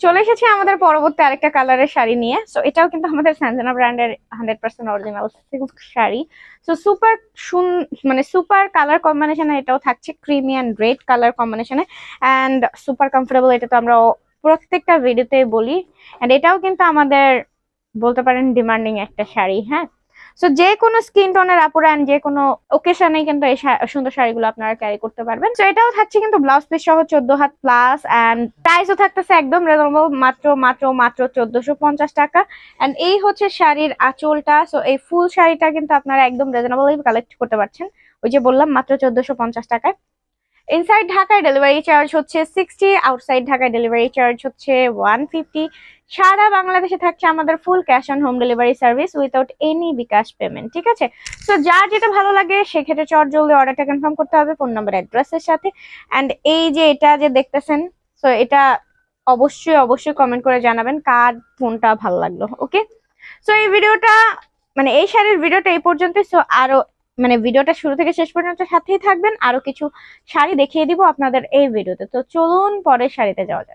চলে এসেছি আমাদের পরবর্তী আরেকটা কালারের শাড়ি নিয়ে। সো এটাও কিন্তু আমাদের স্যান্ডানা ব্র্যান্ডের hundred percent original sari. So super soon মানে সুপার কালার কম্বিনেশনে এটাও থাকছে ক্রিমি অ্যান্ড রেড কালার কম্বিনেশনে অ্যান্ড সুপার কমফোর্টেবল এটা তো আমরা প্রত্যেকটা ভিডিওতেই বলি। অ্যান্ড এটাও কিন্তু আমাদের, বলতে পারেন ডিমান্ডিং একটা শাড়ি হ্যাঁ? সো যে কোনো স্কিন টোনের আপুরা and যে কোনো ওকেশনে কিন্তু এই সুন্দর শাড়িগুলো আপনারা ক্যারি করতে পারবেন। সো এটাও থাকছে কিন্তু ব্লাউজ পিস সহ চোদ্দ হাত প্লাস অ্যান্ড প্রাইসও থাকতেছে একদম রিজনেবল মাত্র মাত্র মাত্র চোদ্দশো পঞ্চাশ টাকা। অ্যান্ড এই হচ্ছে শাড়ির আঁচলটা। সো এই ফুল শাড়িটা কিন্তু আপনারা একদম রিজনেবলই কালেক্ট করতে পারছেন। ওই যে বললাম, মাত্র চোদ্দশো পঞ্চাশ টাকায়। ইনসাইড ঢাকায় ডেলিভারি চার্জ হচ্ছে সিক্সটি আউটসাইড ঢাকায় ডেলিভারি চার্জ হচ্ছে ওয়ান ফিফটি সারা বাংলাদেশে থাকছে আমাদের full cash on home delivery service without any bKash payment ঠিক আছে? সো যার যেটা ভালো লাগে, সেক্ষেত্রে চট জলদি অর্ডারটা কনফার্ম করতে হবে ফোন নাম্বার অ্যাড্রেসের সাথে। অ্যান্ড এই যে এটা যে দেখতেছেন সো এটা অবশ্যই অবশ্যই কমেন্ট করে জানাবেন কার ফোনটা ভালো লাগল ওকে সো এই ভিডিওটা মানে এই শাড়ির ভিডিওটা এই পর্যন্তই। সো আরও মানে ভিডিওটা শুরু থেকে শেষ পর্যন্ত সাথেই থাকবেন। আরও কিছু শাড়ি দেখিয়ে দিব আপনাদের এই ভিডিওতে। তো চলুন পরের শাড়িতে যাওয়া যাক।